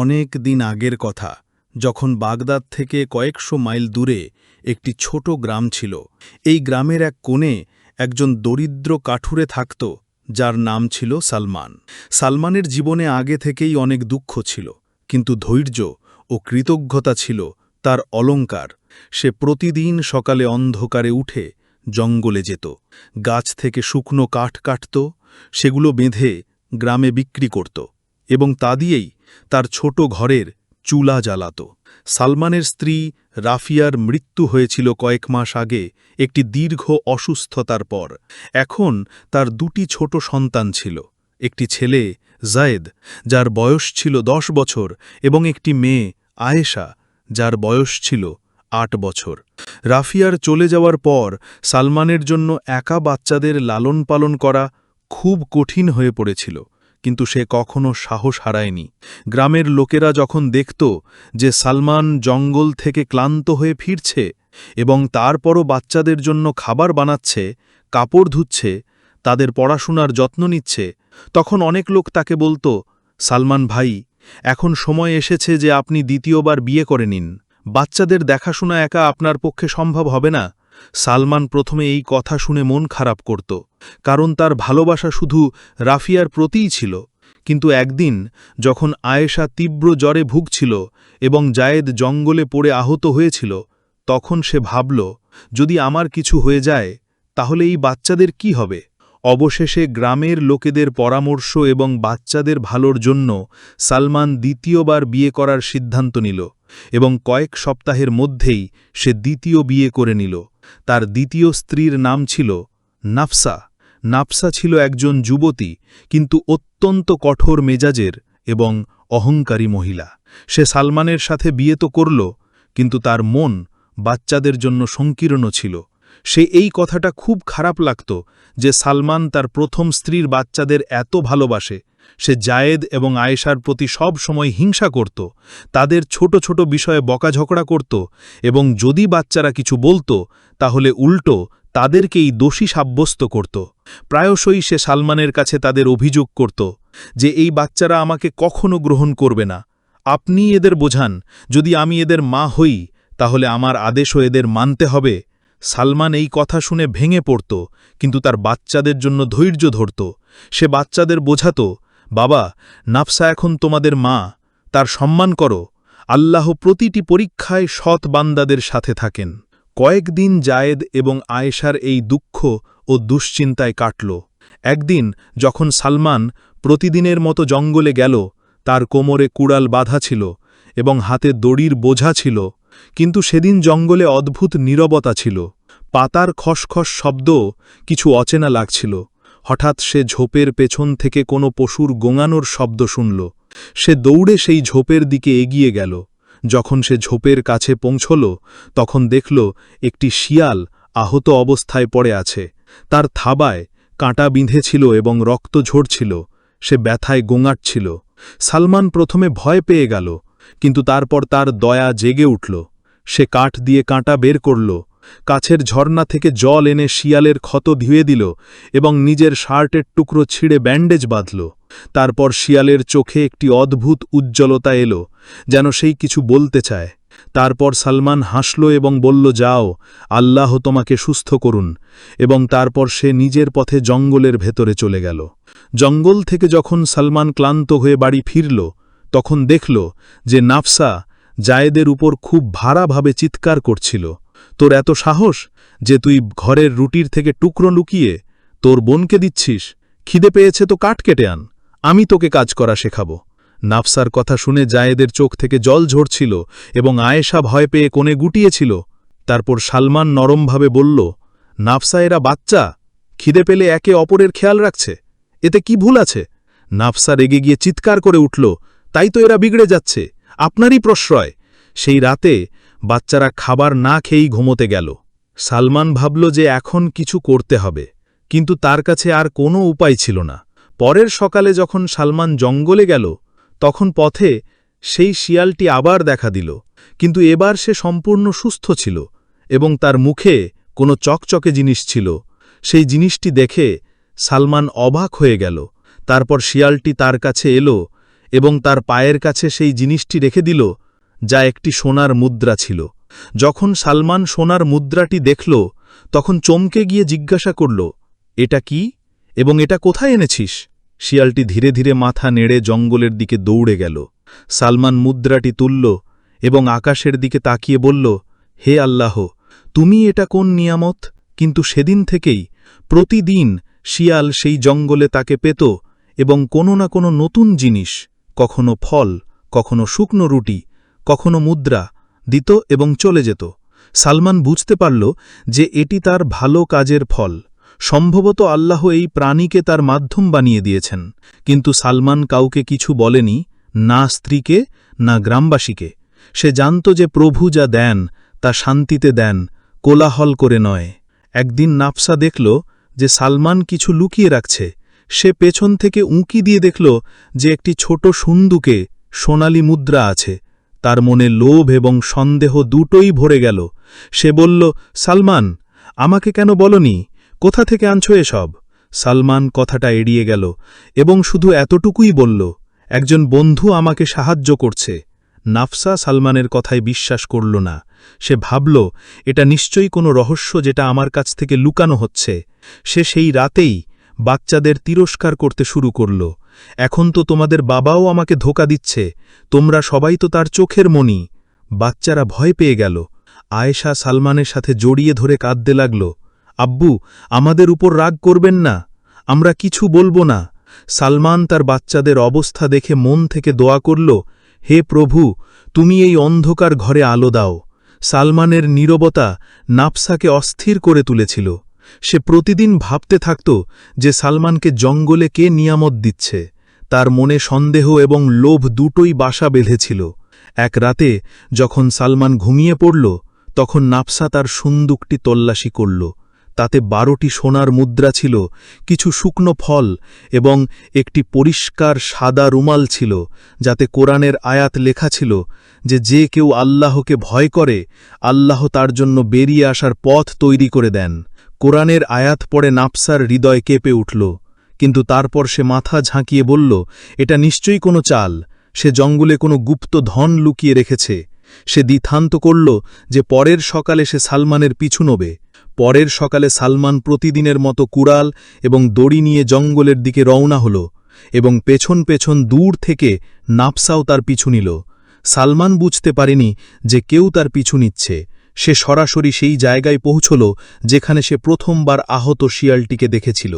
অনেক দিন আগের কথা, যখন বাগদাদ থেকে কয়েকশো মাইল দূরে একটি ছোট গ্রাম ছিল। এই গ্রামের এক কোণে একজন দরিদ্র কাঠুরে থাকত, যার নাম ছিল সালমান। সালমানের জীবনে আগে থেকেই অনেক দুঃখ ছিল, কিন্তু ধৈর্য ও কৃতজ্ঞতা ছিল তার অলঙ্কার। সে প্রতিদিন সকালে অন্ধকারে উঠে জঙ্গলে যেত, গাছ থেকে শুকনো কাঠ কাটত, সেগুলো বেঁধে গ্রামে বিক্রি করত এবং তা দিয়েই তার ছোট ঘরের চুলা জ্বালাত। সালমানের স্ত্রী রাফিয়ার মৃত্যু হয়েছিল কয়েক মাস আগে, একটি দীর্ঘ অসুস্থতার পর। এখন তার দুটি ছোট সন্তান ছিল, একটি ছেলে, জায়েদ, যার বয়স ছিল দশ বছর, এবং একটি মেয়ে, আয়েশা, যার বয়স ছিল আট বছর। রাফিয়ার চলে যাওয়ার পর সালমানের জন্য একা বাচ্চাদের লালন পালন করা খুব কঠিন হয়ে পড়েছিল। কিন্তু সে কখনো সাহস হারায়নি। গ্রামের লোকেরা যখন দেখত যে সালমান জঙ্গল থেকে ক্লান্ত হয়ে ফিরছে এবং তারপরও বাচ্চাদের জন্য খাবার বানাচ্ছে, কাপড় ধুচ্ছে, তাদের পড়াশোনার যত্ন নিচ্ছে, তখন অনেক লোক তাকে বলতো, সালমান ভাই, এখন সময় এসেছে যে আপনি দ্বিতীয়বার বিয়ে করে নিন। বাচ্চাদের দেখাশোনা একা আপনার পক্ষে সম্ভব হবে না। সালমান প্রথমে এই কথা শুনে মন খারাপ করত, কারণ তার ভালোবাসা শুধু রাফিয়ার প্রতিই ছিল। কিন্তু একদিন, যখন আয়েশা তীব্র জ্বরে ভুগছিল এবং জায়েদ জঙ্গলে পড়ে আহত হয়েছিল, তখন সে ভাবল, যদি আমার কিছু হয়ে যায়, তাহলে এই বাচ্চাদের কি হবে? অবশেষে গ্রামের লোকেদের পরামর্শ এবং বাচ্চাদের ভালোর জন্য সালমান দ্বিতীয়বার বিয়ে করার সিদ্ধান্ত নিল এবং কয়েক সপ্তাহের মধ্যেই সে দ্বিতীয় বিয়ে করে নিল। তার দ্বিতীয় স্ত্রীর নাম ছিল নাফসা। নাফসা ছিল একজন যুবতী, কিন্তু অত্যন্ত কঠোর মেজাজের এবং অহংকারী মহিলা। সে সালমানের সাথে বিয়ে তো করল, কিন্তু তার মন বাচ্চাদের জন্য সংকীর্ণ ছিল। সে এই কথাটা খুব খারাপ লাগত যে সালমান তার প্রথম স্ত্রীর বাচ্চাদের এত ভালোবাসে। সে জায়েদ এবং আয়েশার প্রতি সব সময় হিংসা করত, তাদের ছোট ছোট বিষয়ে বকাঝকড়া করত এবং যদি বাচ্চারা কিছু বলতো, তাহলে উল্টো তাদেরকেই দোষী সাব্যস্ত করত। প্রায়শই সে সালমানের কাছে তাদের অভিযোগ করত যে, এই বাচ্চারা আমাকে কখনো গ্রহণ করবে না। আপনি এদের বোঝান। যদি আমি এদের মা হই, তাহলে আমার আদেশও এদের মানতে হবে। সালমান এই কথা শুনে ভেঙে পড়ত, কিন্তু তার বাচ্চাদের জন্য ধৈর্য ধরত। সে বাচ্চাদের বোঝাত, বাবা, নাফসা এখন তোমাদের মা, তার সম্মান করো, আল্লাহ প্রতিটি পরীক্ষায় সৎ বান্দাদের সাথে থাকেন। কয়েকদিন জায়েদ এবং আয়েশার এই দুঃখ ও দুশ্চিন্তায় কাটল। একদিন যখন সালমান প্রতিদিনের মতো জঙ্গলে গেল, তার কোমরে কুড়াল বাধা ছিল এবং হাতে দড়ির বোঝা ছিল কিন্তু সেদিন জঙ্গলে অদ্ভুত নীরবতা ছিল। পাতার খসখস শব্দ কিছু অচেনা লাগছিল। হঠাৎ সে ঝোপের পেছন থেকে কোনো পশুর গোঙানোর শব্দ শুনল। সে দৌড়ে সেই ঝোপের দিকে এগিয়ে গেল। যখন সে ঝোপের কাছে পৌঁছল, তখন দেখল একটি শিয়াল আহত অবস্থায় পড়ে আছে। তার থাবায় কাঁটা বিঁধেছিল এবং রক্ত ঝরছিল। সে ব্যথায় গোঙাটছিল। সালমান প্রথমে ভয় পেয়ে গেল। কিন্তু তারপর তার দয়া জেগে উঠল। সে কাঠ দিয়ে কাঁটা বের করল। কাছের ঝর্ণা থেকে জল এনে শিয়ালের ক্ষত ধুয়ে দিল এবং নিজের শার্টের টুকরো ছিঁড়ে ব্যান্ডেজ বাঁধল। তারপর শিয়ালের চোখে একটি অদ্ভুত উজ্জ্বলতা এলো, যেন সেই কিছু বলতে চায়। তারপর সালমান হাসল এবং বলল, যাও, আল্লাহ তোমাকে সুস্থ করুন। এবং তারপর সে নিজের পথে জঙ্গলের ভেতরে চলে গেল। জঙ্গল থেকে যখন সালমান ক্লান্ত হয়ে বাড়ি ফিরল তখন দেখল যে নাফসা জায়েদের উপর খুব ভাড়াভাবে চিৎকার করছিল। তোর এত সাহস যে তুই ঘরের রুটির থেকে টুকরো লুকিয়ে তোর বোনকে দিচ্ছিস? খিদে পেয়েছে তো কাঠ কেটে আন, আমি তোকে কাজ করা শেখাব। নাফসার কথা শুনে জায়েদের চোখ থেকে জল ঝরছিল এবং আয়েশা ভয় পেয়ে কোণে গুটিয়েছিল। তারপর সালমান নরমভাবে বলল, নাফসা এরা বাচ্চা, খিদে পেলে একে অপরের খেয়াল রাখছে, এতে কি ভুল আছে? নাফসা রেগে গিয়ে চিৎকার করে উঠল তাই তো এরা বিগড়ে যাচ্ছে। আপনারই প্রশ্রয়। সেই রাতে বাচ্চারা খাবার না খেয়েই ঘুমোতে গেল। সালমান ভাবল যে এখন কিছু করতে হবে, কিন্তু তার কাছে আর কোনো উপায় ছিল না। পরের সকালে যখন সালমান জঙ্গলে গেল, তখন পথে সেই শিয়ালটি আবার দেখা দিল, কিন্তু এবার সে সম্পূর্ণ সুস্থ ছিল এবং তার মুখে কোনো চকচকে জিনিস ছিল। সেই জিনিসটি দেখে সালমান অবাক হয়ে গেল। তারপর শিয়ালটি তার কাছে এলো এবং তার পায়ের কাছে সেই জিনিসটি রেখে দিল, যা একটি সোনার মুদ্রা ছিল। যখন সালমান সোনার মুদ্রাটি দেখল, তখন চমকে গিয়ে জিজ্ঞাসা করল, এটা কি? এবং এটা কোথায় এনেছিস? শিয়ালটি ধীরে ধীরে মাথা নেড়ে জঙ্গলের দিকে দৌড়ে গেল। সালমান মুদ্রাটি তুলল এবং আকাশের দিকে তাকিয়ে বলল, হে আল্লাহ, তুমি এটা কোন নিয়ামত? কিন্তু সেদিন থেকেই প্রতিদিন শিয়াল সেই জঙ্গলে তাকে পেত এবং কোনো না কোনো নতুন জিনিস কখনো ফল, কখনো শুকনো রুটি, কখনো মুদ্রা দিত এবং চলে যেত। সালমান বুঝতে পারল যে এটি তার ভালো কাজের ফল। সম্ভবত আল্লাহ এই প্রাণীকে তার মাধ্যম বানিয়ে দিয়েছেন। কিন্তু সালমান কাউকে কিছু বলেনি, না স্ত্রীকে, না গ্রামবাসীকে। সে জানত যে প্রভু যা দেন, তা শান্তিতে দেন, কোলাহল করে নয়। একদিন নাফসা দেখল যে সালমান কিছু লুকিয়ে রাখছে। সে পেছন থেকে উঁকি দিয়ে দেখল যে একটি ছোট সুন্দুকে সোনালি মুদ্রা আছে। তার মনে লোভ এবং সন্দেহ দুটোই ভরে গেল। সে বলল, সালমান, আমাকে কেন বলনি? কোথা থেকে আনছো এসব? সালমান কথাটা এড়িয়ে গেল এবং শুধু এতটুকুই বলল, একজন বন্ধু আমাকে সাহায্য করছে। নাফসা সালমানের কথায় বিশ্বাস করল না। সে ভাবল, এটা নিশ্চয়ই কোনো রহস্য যেটা আমার কাছ থেকে লুকানো হচ্ছে। সে সেই রাতেই বাচ্চাদের তিরস্কার করতে শুরু করল। এখন তো তোমাদের বাবাও আমাকে ধোকা দিচ্ছে, তোমরা সবাই তো তার চোখের মণি। বাচ্চারা ভয় পেয়ে গেল। আয়েশা সালমানের সাথে জড়িয়ে ধরে কাঁদতে লাগল। আব্বু, আমাদের উপর রাগ করবেন না, আমরা কিছু বলব না। সালমান তার বাচ্চাদের অবস্থা দেখে মন থেকে দোয়া করল, হে প্রভু, তুমি এই অন্ধকার ঘরে আলো দাও। সালমানের নীরবতা নাফসাকে অস্থির করে তুলেছিল। সে প্রতিদিন ভাবতে থাকত যে সালমানকে জঙ্গলে কে নিয়ামত দিচ্ছে। তার মনে সন্দেহ এবং লোভ দুটোই বাসা বেঁধেছিল। এক রাতে যখন সালমান ঘুমিয়ে পড়ল, তখন নাফসা তার সুন্দুকটি তল্লাশি করল। তাতে বারোটি সোনার মুদ্রা ছিল, কিছু শুকনো ফল এবং একটি পরিষ্কার সাদা রুমাল ছিল, যাতে কোরআনের আয়াত লেখা ছিল যে যে কেউ আল্লাহকে ভয় করে, আল্লাহ তার জন্য বেরিয়ে আসার পথ তৈরি করে দেন। কোরআনের আয়াত পড়ে নাফসার হৃদয় কেঁপে উঠল, কিন্তু তারপর সে মাথা ঝাঁকিয়ে বলল, এটা নিশ্চয়ই কোনো চাল। সে জঙ্গলে কোনো গুপ্ত ধন লুকিয়ে রেখেছে। সে দ্বিথান্ত করল যে পরের সকালে সে সালমানের পিছু নবে। পরের সকালে সালমান প্রতিদিনের মতো কুড়াল এবং দড়ি নিয়ে জঙ্গলের দিকে রওনা হল এবং পেছন পেছন দূর থেকে নাপসাও তার পিছু নিল। সালমান বুঝতে পারেনি যে কেউ তার পিছু নিচ্ছে। সে সরাসরি সেই জায়গায় পৌঁছল, যেখানে সে প্রথমবার আহত শিয়ালটিকে দেখেছিল।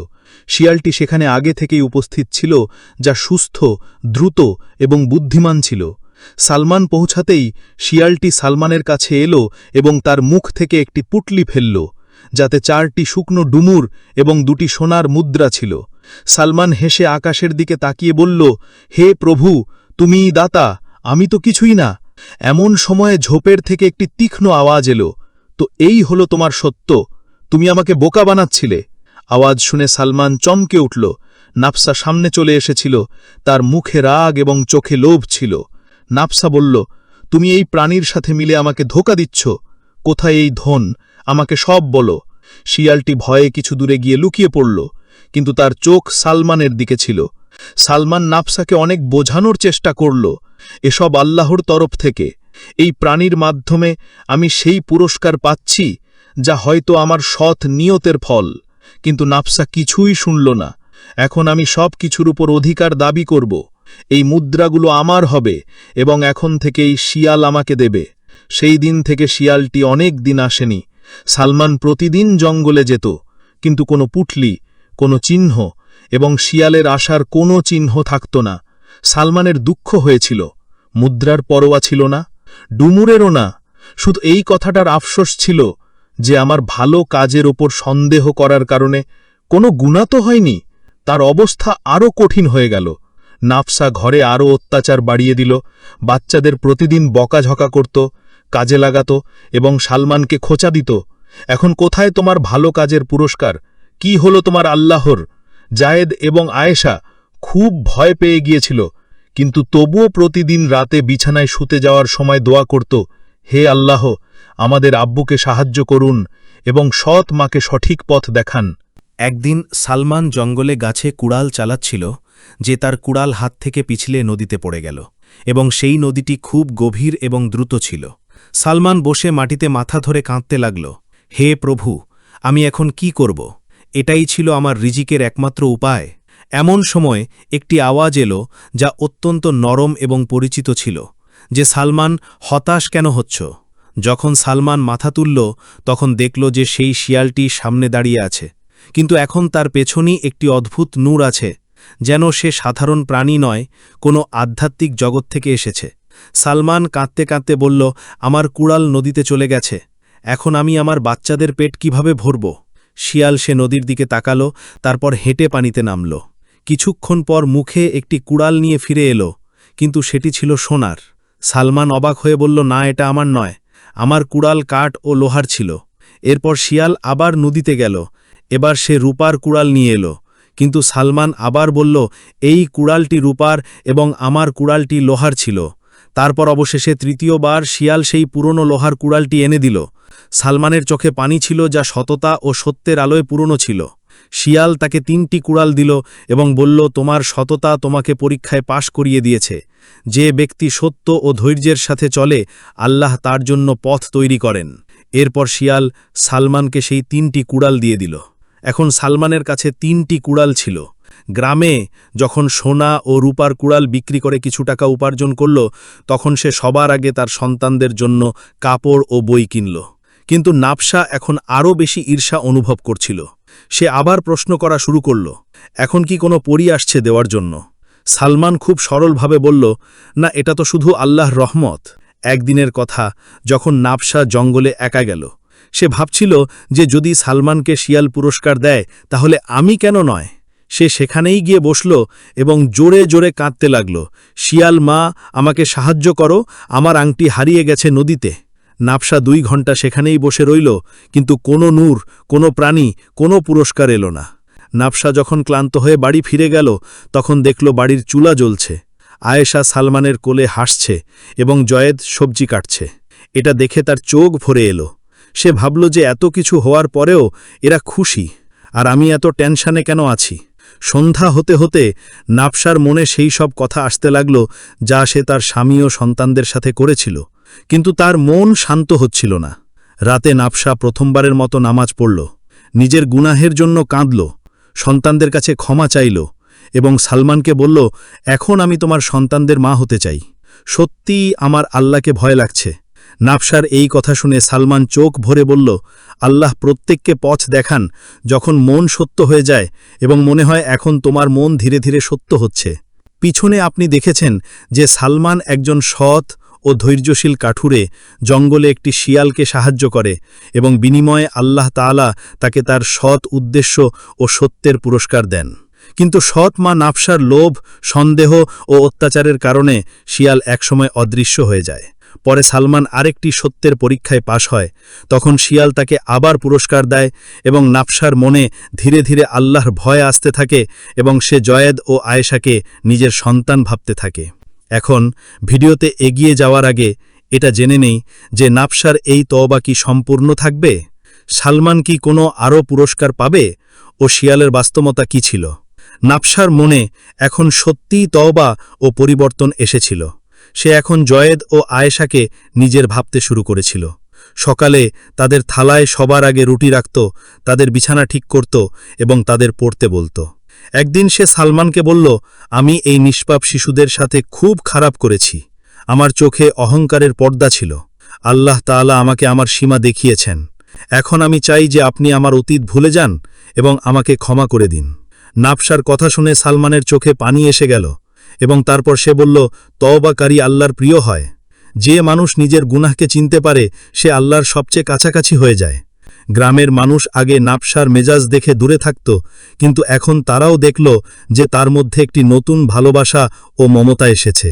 শিয়ালটি সেখানে আগে থেকেই উপস্থিত ছিল, যা সুস্থ, দ্রুত এবং বুদ্ধিমান ছিল। সালমান পৌঁছাতেই শিয়ালটি সালমানের কাছে এলো এবং তার মুখ থেকে একটি পুটলি ফেলল, যাতে চারটি শুকনো ডুমুর এবং দুটি সোনার মুদ্রা ছিল। সালমান হেসে আকাশের দিকে তাকিয়ে বলল, হে প্রভু তুমি দাতা, আমি তো কিছুই না। এমন সময়ে ঝোপের থেকে একটি তীক্ষ্ণ আওয়াজ এলো, তো এই হলো তোমার সত্য, তুমি আমাকে বোকা বানাচ্ছিলে। আওয়াজ শুনে সালমান চমকে উঠল, নাফসা সামনে চলে এসেছিল, তার মুখে রাগ এবং চোখে লোভ ছিল। নাফসা বলল, তুমি এই প্রাণীর সাথে মিলে আমাকে ধোকা দিচ্ছ, কোথায় এই ধন, আমাকে সব বলো। শিয়ালটি ভয়ে কিছু দূরে গিয়ে লুকিয়ে পড়ল, কিন্তু তার চোখ সালমানের দিকে ছিল। সালমান নাফসাকে অনেক বোঝানোর চেষ্টা করল এসব আল্লাহর তরফ থেকে। এই প্রাণীর মাধ্যমে আমি সেই পুরস্কার পাচ্ছি, যা হয়তো আমার সৎ নিয়তের ফল। কিন্তু নাফসা কিছুই শুনল না। এখন আমি সব কিছুর উপর অধিকার দাবি করব। এই মুদ্রাগুলো আমার হবে এবং এখন থেকে এই শিয়াল আমাকে দেবে। সেই দিন থেকে শিয়ালটি অনেক দিন আসেনি। সালমান প্রতিদিন জঙ্গলে যেত, কিন্তু কোনো পুটলি, কোনো চিহ্ন এবং শিয়ালের আসার কোনো চিহ্ন থাকত না। সালমানের দুঃখ হয়েছিল। মুদ্রার পরোয়া ছিল না, ডুমুরেরও না। শুধু এই কথাটার আফসোস ছিল যে আমার ভালো কাজের ওপর সন্দেহ করার কারণে কোনো গুণা তো হয়নি, তার অবস্থা আরও কঠিন হয়ে গেল। নাফসা ঘরে আরও অত্যাচার বাড়িয়ে দিল, বাচ্চাদের প্রতিদিন বকাঝকা করত, কাজে লাগাত এবং সালমানকে খোঁচা দিত। এখন কোথায় তোমার ভালো কাজের পুরস্কার? কি হলো তোমার আল্লাহর? জায়েদ এবং আয়েশা খুব ভয় পেয়ে গিয়েছিল। কিন্তু তবুও প্রতিদিন রাতে বিছানায় শুতে যাওয়ার সময় দোয়া করত, হে আল্লাহ, আমাদের আব্বুকে সাহায্য করুন এবং সৎ মাকে সঠিক পথ দেখান। একদিন সালমান জঙ্গলে গাছে কুড়াল চালাচ্ছিল, যে তার কুড়াল হাত থেকে পিছলে নদীতে পড়ে গেল, এবং সেই নদীটি খুব গভীর এবং দ্রুত ছিল। সালমান বসে মাটিতে মাথা ধরে কাঁদতে লাগল, হে প্রভু, আমি এখন কি করব? এটাই ছিল আমার রিজিকের একমাত্র উপায়। এমন সময় একটি আওয়াজ এলো যা অত্যন্ত নরম এবং পরিচিত ছিল, যে সালমান, হতাশ কেন হচ্ছ? যখন সালমান মাথা তুলল, তখন দেখল যে সেই শিয়ালটি সামনে দাঁড়িয়ে আছে, কিন্তু এখন তার পেছনই একটি অদ্ভুত নূর আছে, যেন সে সাধারণ প্রাণী নয়, কোনো আধ্যাত্মিক জগৎ থেকে এসেছে। সালমান কাঁদতে কাঁদতে বলল, আমার কুড়াল নদীতে চলে গেছে, এখন আমি আমার বাচ্চাদের পেট কীভাবে ভরব? শিয়াল সে নদীর দিকে তাকালো, তারপর হেঁটে পানিতে নামল। কিছুক্ষণ পর মুখে একটি কুড়াল নিয়ে ফিরে এলো, কিন্তু সেটি ছিল সোনার। সালমান অবাক হয়ে বলল, না, এটা আমার নয়। আমার কুড়াল কাঠ ও লোহার ছিল। এরপর শিয়াল আবার নদীতে গেল। এবার সে রূপার কুড়াল নিয়ে এলো। কিন্তু সালমান আবার বলল, এই কুড়ালটি রূপার এবং আমার কুড়ালটি লোহার ছিল। তারপর অবশেষে তৃতীয়বার শিয়াল সেই পুরনো লোহার কুড়ালটি এনে দিল। সালমানের চোখে পানি ছিল যা সততা ও সত্যের আলোয় পুরনো ছিল। শিয়াল তাকে তিনটি কুড়াল দিল এবং বলল, তোমার সততা তোমাকে পরীক্ষায় পাশ করিয়ে দিয়েছে। যে ব্যক্তি সত্য ও ধৈর্যের সাথে চলে, আল্লাহ তার জন্য পথ তৈরি করেন। এরপর শিয়াল সালমানকে সেই তিনটি কুড়াল দিয়ে দিল। এখন সালমানের কাছে তিনটি কুড়াল ছিল। গ্রামে যখন সোনা ও রূপার কুড়াল বিক্রি করে কিছু টাকা উপার্জন করল, তখন সে সবার আগে তার সন্তানদের জন্য কাপড় ও বই কিনল। কিন্তু নাপসা এখন আরও বেশি ঈর্ষা অনুভব করছিল। সে আবার প্রশ্ন করা শুরু করল, এখন কি কোনো পরি আসছে দেওয়ার জন্য? সালমান খুব সরলভাবে বলল, না, এটা তো শুধু আল্লাহ রহমত। একদিনের কথা, যখন নাপসা জঙ্গলে একা গেল, সে ভাবছিল যে যদি সালমানকে শিয়াল পুরস্কার দেয়, তাহলে আমি কেন নয়? সে সেখানেই গিয়ে বসল এবং জোরে জোরে কাঁদতে লাগল, শিয়াল মা, আমাকে সাহায্য করো, আমার আংটি হারিয়ে গেছে নদীতে। নাপসা দুই ঘণ্টা সেখানেই বসে রইল, কিন্তু কোনো নূর, কোনো প্রাণী, কোনো পুরস্কার এলো না। নাপসা যখন ক্লান্ত হয়ে বাড়ি ফিরে গেল, তখন দেখল বাড়ির চুলা জ্বলছে। আয়েশা সালমানের কোলে হাসছে এবং জয়েদ সবজি কাটছে। এটা দেখে তার চোখ ভরে এলো। সে ভাবল যে এত কিছু হওয়ার পরেও এরা খুশি, আর আমি এত টেনশানে কেন আছি? সন্ধ্যা হতে হতে নাপসার মনে সেই সব কথা আসতে লাগল যা সে তার স্বামী ও সন্তানদের সাথে করেছিল। কিন্তু তার মন শান্ত হচ্ছিল না। রাতে নাপসা প্রথমবারের মতো নামাজ পড়ল, নিজের গুনাহের জন্য কাঁদল, সন্তানদের কাছে ক্ষমা চাইল এবং সালমানকে বলল, এখন আমি তোমার সন্তানদের মা হতে চাই। সত্যিই আমার আল্লাহকে ভয় লাগছে। নাফসার এই কথা শুনে সালমান চোখ ভরে বলল, আল্লাহ প্রত্যেককে পথ দেখান যখন মন সত্য হয়ে যায় এবং মনে হয় এখন তোমার মন ধীরে ধীরে সত্য হচ্ছে। পিছনে আপনি দেখেছেন যে সালমান একজন সৎ ও ধৈর্যশীল কাঠুরে জঙ্গলে একটি শিয়ালকে সাহায্য করে এবং বিনিময়ে আল্লাহ তাআলা তাকে তার সৎ উদ্দেশ্য ও সত্যের পুরস্কার দেন। কিন্তু সৎ মা নাফসার লোভ, সন্দেহ ও অত্যাচারের কারণে শিয়াল একসময় অদৃশ্য হয়ে যায়। পরে সালমান আরেকটি সত্যের পরীক্ষায় পাশ হয়। তখন শিয়াল তাকে আবার পুরস্কার দেয় এবং নাফসার মনে ধীরে ধীরে আল্লাহর ভয় আসতে থাকে এবং সে জয়েদ ও আয়েশাকে নিজের সন্তান ভাবতে থাকে। এখন ভিডিওতে এগিয়ে যাওয়ার আগে এটা জেনে নেই যে নাফসার এই তওবা কি সম্পূর্ণ থাকবে? সালমান কি কোনো আরও পুরস্কার পাবে? ও শিয়ালের বাস্তবতা কি ছিল? নাফসার মনে এখন সত্যিই তওবা ও পরিবর্তন এসেছিল। সে এখন জয়েদ ও আয়েশাকে নিজের ভাবতে শুরু করেছিল। সকালে তাদের থালায় সবার আগে রুটি রাখত, তাদের বিছানা ঠিক করত এবং তাদের পড়তে বলত। একদিন সে সালমানকে বলল, আমি এই নিষ্পাপ শিশুদের সাথে খুব খারাপ করেছি। আমার চোখে অহংকারের পর্দা ছিল। আল্লাহ তাআলা আমাকে আমার সীমা দেখিয়েছেন। এখন আমি চাই যে আপনি আমার অতীত ভুলে যান এবং আমাকে ক্ষমা করে দিন। নাপসার কথা শুনে সালমানের চোখে পানি এসে গেল এবং তারপর সে বলল, তওবাকারী আল্লাহর প্রিয় হয়। যে মানুষ নিজের গুনাহকে চিনতে পারে, সে আল্লাহর সবচেয়ে কাছাকাছি হয়ে যায়। গ্রামের মানুষ আগে নাপসার মেজাজ দেখে দূরে থাকত, কিন্তু এখন তারাও দেখল যে তার মধ্যে একটি নতুন ভালোবাসা ও মমতা এসেছে।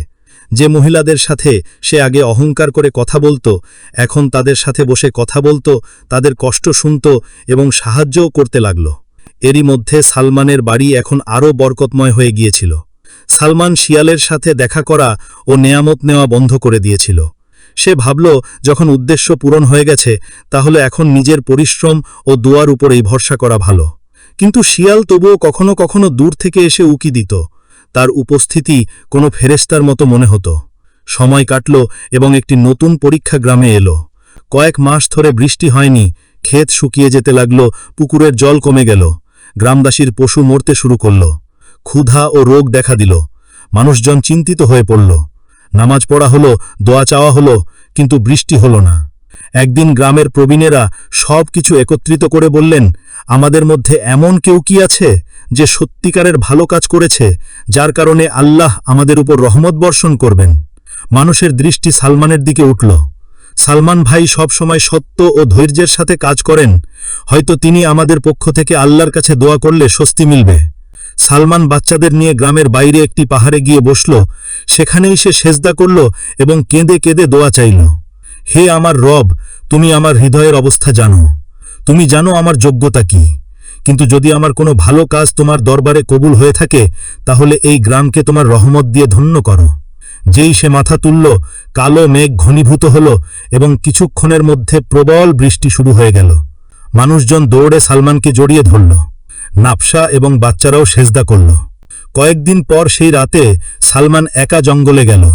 যে মহিলাদের সাথে সে আগে অহংকার করে কথা বলতো, এখন তাদের সাথে বসে কথা বলতো, তাদের কষ্ট শুনত এবং সাহায্যও করতে লাগল। এরই মধ্যে সালমানের বাড়ি এখন আরও বরকতময় হয়ে গিয়েছিল। সালমান শিয়ালের সাথে দেখা করা ও নেয়ামত নেওয়া বন্ধ করে দিয়েছিল। সে ভাবল, যখন উদ্দেশ্য পূরণ হয়ে গেছে, তাহলে এখন নিজের পরিশ্রম ও দুয়ার উপরেই ভরসা করা ভালো। কিন্তু শিয়াল তবুও কখনো কখনো দূর থেকে এসে উকি দিত। তার উপস্থিতি কোনো ফেরেস্তার মতো মনে হতো। সময় কাটল এবং একটি নতুন পরীক্ষা গ্রামে এলো। কয়েক মাস ধরে বৃষ্টি হয়নি, ক্ষেত শুকিয়ে যেতে লাগল, পুকুরের জল কমে গেল, গ্রামবাসীর পশু মরতে শুরু করল। ক্ষুধা ও রোগ দেখা দিল। মানুষজন চিন্তিত হয়ে পড়ল। নামাজ পড়া হলো, দোয়া চাওয়া হলো, কিন্তু বৃষ্টি হলো না। একদিন গ্রামের প্রবীণেরা সব কিছু একত্রিত করে বললেন, আমাদের মধ্যে এমন কেউ কি আছে যে সত্যিকারের ভালো কাজ করেছে, যার কারণে আল্লাহ আমাদের উপর রহমত বর্ষণ করবেন? মানুষের দৃষ্টি সালমানের দিকে উঠল। সালমান ভাই সব সময় সত্য ও ধৈর্যের সাথে কাজ করেন। হয়তো তিনি আমাদের পক্ষ থেকে আল্লাহর কাছে দোয়া করলে স্বস্তি মিলবে। সালমান বাচ্চাদের নিয়ে গ্রামের বাইরে একটি পাহাড়ে গিয়ে বসল। সেখানেই সে সেজদা করল এবং কেঁদে কেঁদে দোয়া চাইল। হে আমার রব, তুমি আমার হৃদয়ের অবস্থা জানো। তুমি জানো আমার যোগ্যতা কি। কিন্তু যদি আমার কোনো ভালো কাজ তোমার দরবারে কবুল হয়ে থাকে, তাহলে এই গ্রামকে তোমার রহমত দিয়ে ধন্য করো। যেই সে মাথা তুলল, কালো মেঘ ঘনীভূত হল এবং কিছুক্ষণের মধ্যে প্রবল বৃষ্টি শুরু হয়ে গেল। মানুষজন দৌড়ে সালমানকে জড়িয়ে ধরল। নাপসা এবং বাচ্চারাও সেজদা করল। কয়েকদিন পর সেই রাতে সালমান একা জঙ্গলে গেল।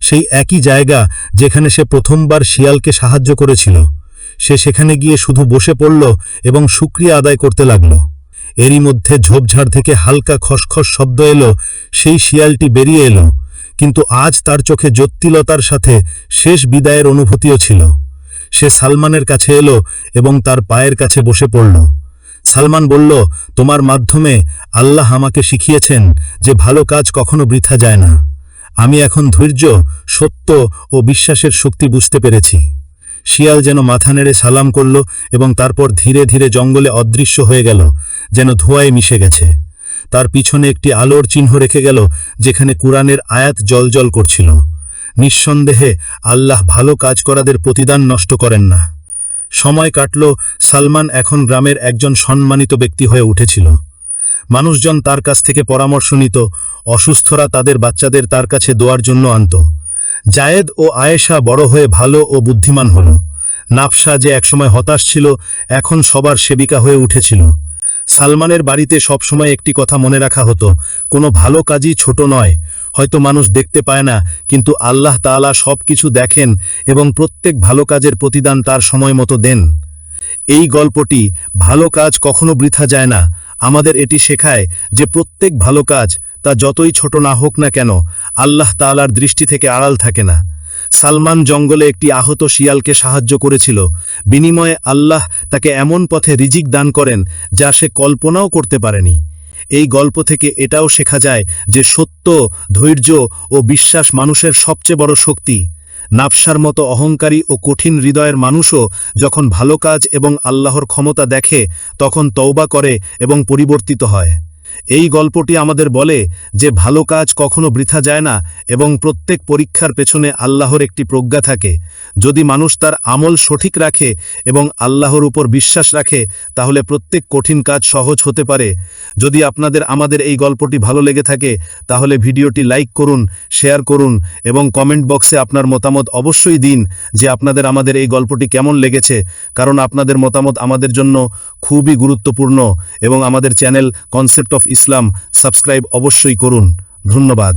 সেই একই জায়গা যেখানে সে প্রথমবার শিয়ালকে সাহায্য করেছিল। সে সেখানে গিয়ে শুধু বসে পড়ল এবং শুক্রিয়া আদায় করতে লাগল। এরই মধ্যে ঝোপঝাড় থেকে হালকা খসখস শব্দ এলো, সেই শিয়ালটি বেরিয়ে এলো। কিন্তু আজ তার চোখে জত্তিলতার সাথে শেষ বিদায়ের অনুভূতিও ছিল। সে সালমানের কাছে এলো এবং তার পায়ের কাছে বসে পড়ল। সালমান বলল, তোমার মাধ্যমে আল্লাহ আমাকে শিখিয়েছেন যে ভালো কাজ কখনো বৃথা যায় না। আমি এখন ধৈর্য, সত্য ও বিশ্বাসের শক্তি বুঝতে পেরেছি। শিয়াল যেন মাথা নেড়ে সালাম করল এবং তারপর ধীরে ধীরে জঙ্গলে অদৃশ্য হয়ে গেল, যেন ধোঁয়ায় মিশে গেছে। তার পিছনে একটি আলোর চিহ্ন রেখে গেল, যেখানে কুরআনের আয়াত জলজল করছিল। নিঃসন্দেহে আল্লাহ ভালো কাজ করাদের প্রতিদান নষ্ট করেন না। সময় কাটল, সালমান এখন গ্রামের একজন সম্মানিত ব্যক্তি হয়ে উঠেছিল। মানুষজন তার কাছ থেকে পরামর্শ নিত, অসুস্থরা তাদের বাচ্চাদের তার কাছে দোয়ার জন্য আনত। জায়েদ ও আয়েশা বড় হয়ে ভালো ও বুদ্ধিমান হল। নাফসা যে একসময় হতাশ ছিল, এখন সবার সেবিকা হয়ে উঠেছিল। সালমানের বাড়িতে সবসময় একটি কথা মনে রাখা হতো, কোনো ভালো কাজই ছোট নয়। হয়তো মানুষ দেখতে পায় না, কিন্তু আল্লাহ তাআলা সব কিছু দেখেন এবং প্রত্যেক ভালো কাজের প্রতিদান তার সময় মতো দেন। এই গল্পটি, ভালো কাজ কখনো বৃথা যায় না। আমাদের এটি শেখায় যে প্রত্যেক ভালো কাজ, তা যতই ছোট না হোক না কেন, আল্লাহ তাআলার দৃষ্টি থেকে আড়াল থাকে না। সালমান জঙ্গলে একটি আহত শিয়ালকে সাহায্য করেছিল। বিনিময়ে আল্লাহ তাকে এমন পথে রিজিক দান করেন যা সে কল্পনাও করতে পারেনি। এই গল্প থেকে এটাও শেখা যায় যে সত্য, ধৈর্য ও বিশ্বাস মানুষের সবচেয়ে বড় শক্তি। নাফসার মতো অহংকারী ও কঠিন হৃদয়ের মানুষও যখন ভালো কাজ এবং আল্লাহর ক্ষমতা দেখে, তখন তওবা করে এবং পরিবর্তিত হয়। এই গল্পটি আমাদের বলে যে ভালো কাজ কখনো বৃথা যায় না এবং প্রত্যেক পরীক্ষার পেছনে আল্লাহর একটি প্রজ্ঞা থাকে। যদি মানুষ তার আমল সঠিক রাখে এবং আল্লাহর উপর বিশ্বাস রাখে, তাহলে প্রত্যেক কঠিন কাজ সহজ হতে পারে। যদি আপনাদের, আমাদের এই গল্পটি ভালো লেগে থাকে, তাহলে ভিডিওটি লাইক করুন, শেয়ার করুন এবং কমেন্ট বক্সে আপনার মতামত অবশ্যই দিন যে আপনাদের, আমাদের এই গল্পটি কেমন লেগেছে। কারণ আপনাদের মতামত আমাদের জন্য খুবই গুরুত্বপূর্ণ এবং আমাদের channel concept of Islam subscribe অবশ্যই করুন। ধন্যবাদ।